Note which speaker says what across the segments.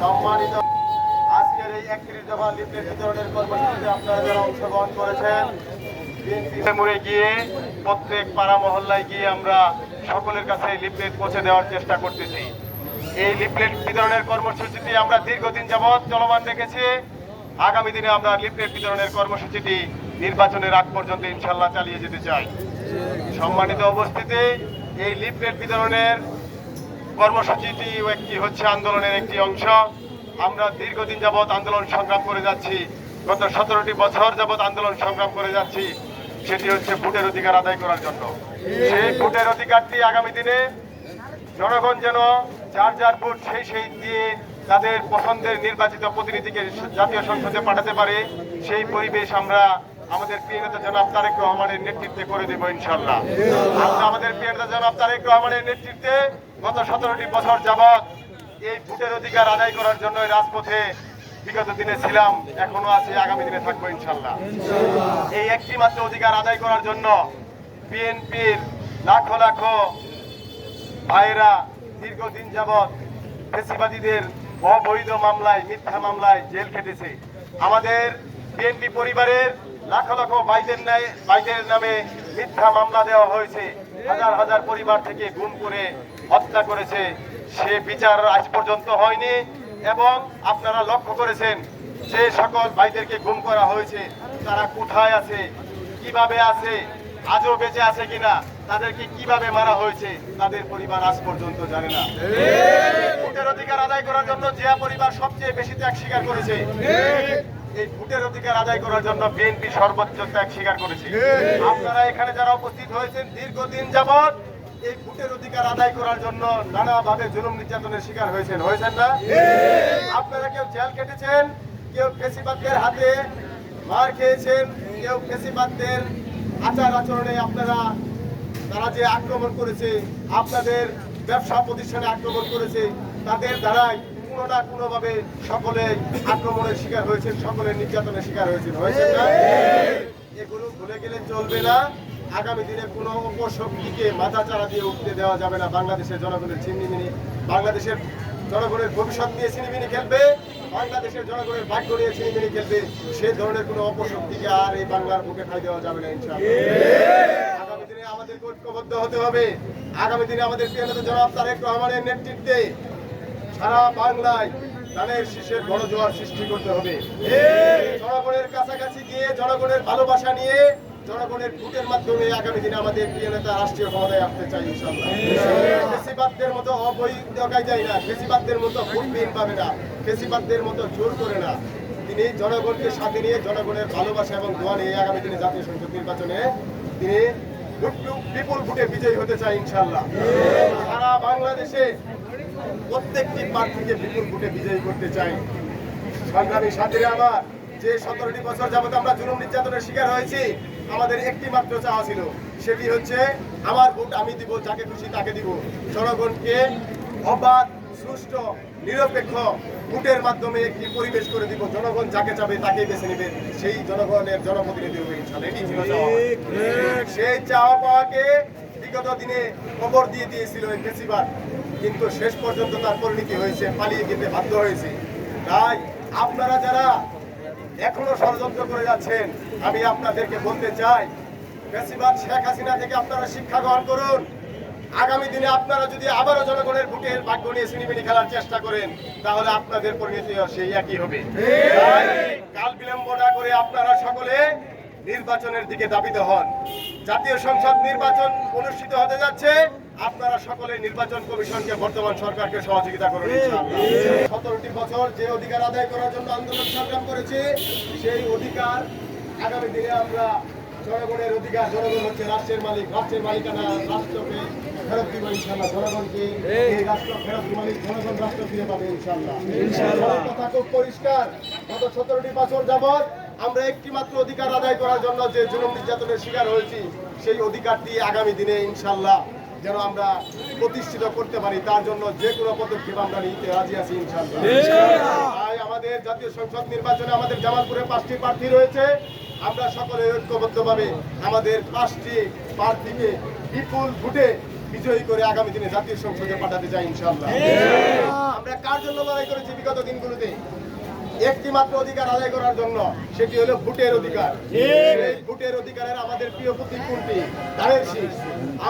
Speaker 1: সম্মানিত আজকের এই বিতরণের আপনারা অংশগ্রহণ করেছেন গিয়ে, প্রত্যেক পাড়া মহল্লায় গিয়ে আমরা সকলের কাছে পৌঁছে চেষ্টা করতেছি। এই লিফলেট বিতরণের আমরা দীর্ঘদিন যাবৎ চলমান রেখেছি। আগামী দিনে আমরা লিফলেট বিতরণের কর্মসূচিটি নির্বাচনের আগ পর্যন্ত ইনশাল্লাহ চালিয়ে যেতে চাই। সম্মানিত উপস্থিতি, এই লিফলেট বিতরণের কর্মসূচিটি একটি হচ্ছে আন্দোলনের একটি অংশ। আমরা দীর্ঘদিন যাবৎ আন্দোলন সংগ্রাম করে যাচ্ছি। গত সতেরোটি বছর যাবৎ আন্দোলন সংগ্রাম করে যাচ্ছি। সেটি হচ্ছে ভোটের অধিকার আদায় করার জন্য। সেই ভোটের অধিকারটি আগামী দিনে জনগণ যেন যার যার ভোট সেই সেই দিয়ে তাদের পছন্দের নির্বাচিত প্রতিনিধিকে জাতীয় সংসদে পাঠাতে পারে, সেই পরিবেশ আমরা আমাদের প্রিয় নেতা জনাব তারেক রহমানের নেতৃত্বে করে দেব ইনশাল্লাহ আমরা আমাদের প্রিয় নেতা জনাব তারেক রহমানের নেতৃত্বে গত সতেরোটি বছর যাবৎ এই ভোটের অধিকার আদায় করার জন্য রাজপথে বিগত দিনে ছিলাম, এখনও আছি, আগামী দিনে থাকব ইনশাল্লাহ। এই একটি মাত্র অধিকার আদায় করার জন্য বিএনপির লাখো লাখো ভাইরা দীর্ঘদিন যাবৎ ফেসিবাদীদের অবৈধ মামলায়, মিথ্যা মামলায় জেল খেটেছে। আমাদের বিএনপি পরিবারের লাখ বাইদের ন্যায় বাইদের নামে মিথ্যা মামলা দেওয়া হয়েছে। হাজার হাজার পরিবার থেকে গুম করে হত্যা করেছে। সে বিচার আজ পর্যন্ত হয়নি এবং আপনারা লক্ষ্য করেছেন, যে সকল ভাইদেরকে গুম করা হয়েছে, তারা কোথায় আছে, কীভাবে আছে, আজও বেঁচে আছে কিনা, তাদেরকে কীভাবে মারা হয়েছে, তাদের পরিবার আজ পর্যন্ত জানে না। ভোটের অধিকার আদায় করার জন্য জিয়া পরিবার সবচেয়ে বেশি ত্যাগ স্বীকার করেছে। এই ভোটের অধিকার আদায় করার জন্য বিএনপি সর্বোচ্চ ত্যাগ স্বীকার করেছে। আপনারা এখানে যারা উপস্থিত হয়েছেন দীর্ঘদিন যাবৎ এই ভোটের অধিকার আদায় করার জন্য নানাভাবে জুলুম নির্যাতনের শিকার হয়েছেন হয়েছেন না? আপনারা কেউ জেল কেটেছেন কেউ ফেসিবাদদের হাতে মার খেয়েছেন কেউ ফেসিবাদদের আচার আচরণে আপনারা তারা যে আক্রমণ করেছে আপনাদের ব্যবসা প্রতিষ্ঠানে আক্রমণ করেছে তাদের দ্বারাই কোনো না কোনো ভাবে সকলে আক্রমণের শিকার হয়েছেন সকলে নির্যাতনের শিকার হয়েছেন। হয়েছে না? এগুলো ভুলে গেলে চলবে না। আগামী দিনে কোনো উপশক্তিকে মাথা চাড়া দিয়ে উঠতে দেওয়া যাবে না। বাংলাদেশের জনগণের ছিন্নিমিনি বাংলাদেশের জনগণের ভবিষ্যৎ নিয়ে ছিনিমিনি খেলবে। বাংলাদেশের জনগণের ভাগ্য নিয়ে ছিনিমিনি খেলবে। সে ধরনের কোনো অপশক্তিকে আর এই বাংলার বুকে ঠাই দেওয়া যাবে না, ইনশাআল্লাহ। আগামী দিনে আমাদের ঐক্যবদ্ধ হতে হবে। আগামী দিনে আমাদের প্রিয় নেতা জনাব তারেক রহমানের নেতৃত্বে সারা বাংলায় ধানের শীষের বড় জোয়ার সৃষ্টি করতে হবে। জনগণের কাছাকাছি গিয়ে জনগণের ভালোবাসা নিয়ে জনগণের ভোটের মাধ্যমে আগামী দিনে আমাদের প্রিয় নেতা রাষ্ট্রীয় ক্ষমতায় আসতে চাই ফেসিবাদদের মতো অবৈধ যায় না, ফেসিবাদদের মতো ভোটবিহীন পাবে না, ফেসিবাদদের মতো জোর করে না। তিনি জনগণকে সাথে নিয়ে জনগণের ভালোবাসা এবং দোয়া নিয়ে আগামী দিনে জাতীয় সংসদ নির্বাচনে তিনি বিপুল ভোটে বিজয়ী হতে চাই ইনশাল্লাহ সারা বাংলাদেশে প্রত্যেকটি প্রার্থীকে বিপুল ভোটে বিজয়ী করতে চাই। সংগ্রামী সাথীরা আমার যে সতেরোটি বছর যাবত আমরা জুলুম নির্যাতনের শিকার হয়েছি আমাদের একটি মাত্র চাওয়া ছিল। সেটি হচ্ছে আমার ভোট আমি দিব যাকে খুশি তাকে দিব। জনগণকে অবাধ সুষ্ঠু নিরপেক্ষ ভোটের মাধ্যমে একটি পরিবেশ করে দিব। জনগণ যাকে চাবে তাকেই বেছে নেবে। সেই জনগণের জনপ্রতিনিধি হবে। সেই চাওয়া পাওয়াকে বিগত দিনে খবর দিয়ে দিয়েছিল এই ফেসিবাদ। কিন্তু শেষ পর্যন্ত তার পরিণতি হয়েছে, পালিয়ে যেতে বাধ্য হয়েছে। তাই আপনারা যারা এখনও ষড়যন্ত্র করে যাচ্ছেন, আমি আপনাদেরকে বলতে চাই ফেসিবাদ শেখ হাসিনা থেকে আপনারা শিক্ষা গ্রহণ করুন। আগামী দিনে আপনারা যদি আবারও জনগণের ভোটের ভাগ্য নিয়ে সিনেমিনি খেলার চেষ্টা করেন, তাহলে আপনাদের পরিণতি সেই একই হবে। কাল বিলম্ব না করে আপনারা সকলে নির্বাচনের দিকে দাবিত হন। জাতীয় সংসদ নির্বাচন অনুষ্ঠিত হতে যাচ্ছে। আপনারা সকলে নির্বাচন কমিশনকে বর্তমান সরকারকে সহযোগিতা করুন সতেরোটি বছর যে অধিকার আদায় করার জন্য আন্দোলন সংগ্রাম করেছে সেই অধিকার আগামী দিনে আমরা জনগণের অধিকার জনগণ হচ্ছে রাষ্ট্রের মালিক রাষ্ট্রের মালিকানা রাষ্ট্রকে ফেরত দিব ইনশাল্লাহ জনগণকে এই রাষ্ট্র ফেরত মালিক জনগণ রাষ্ট্র ফিরে পাবে ইনশাল্লাহ ইনশাল্লাহ কথা খুব পরিষ্কার গত সতেরোটি বছর যাবৎ আমরা একটি মাত্র অধিকার আদায় করার জন্য যে জুলুম নির্যাতনের শিকার হয়েছি সেই অধিকারটি আগামী দিনে ইনশাল্লাহ যেন আমরা প্রতিষ্ঠিত করতে পারি তার জন্য যে কোনো পদক্ষেপ আমরা নিতে রাজি আছি ইনশাল্লাহ তাই আমাদের জাতীয় সংসদ নির্বাচনে আমাদের জামালপুরে পাঁচটি প্রার্থী রয়েছে। আমরা সকলে ঐক্যবদ্ধভাবে আমাদের পাঁচটি প্রার্থীকে বিপুল ভোটে বিজয়ী করে আগামী দিনে জাতীয় সংসদে পাঠাতে চাই ইনশাআল্লাহ। আমরা কার জন্য লড়াই করেছি বিগত দিনগুলোতে? একটি মাত্র অধিকার আদায় করার জন্য সেটি হলো ভোটের অধিকার। ভোটের অধিকারের আমাদের প্রিয় প্রতীক কোনটি? ধানের শীষ।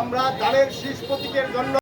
Speaker 1: আমরা ধানের শীষ প্রতীকের জন্য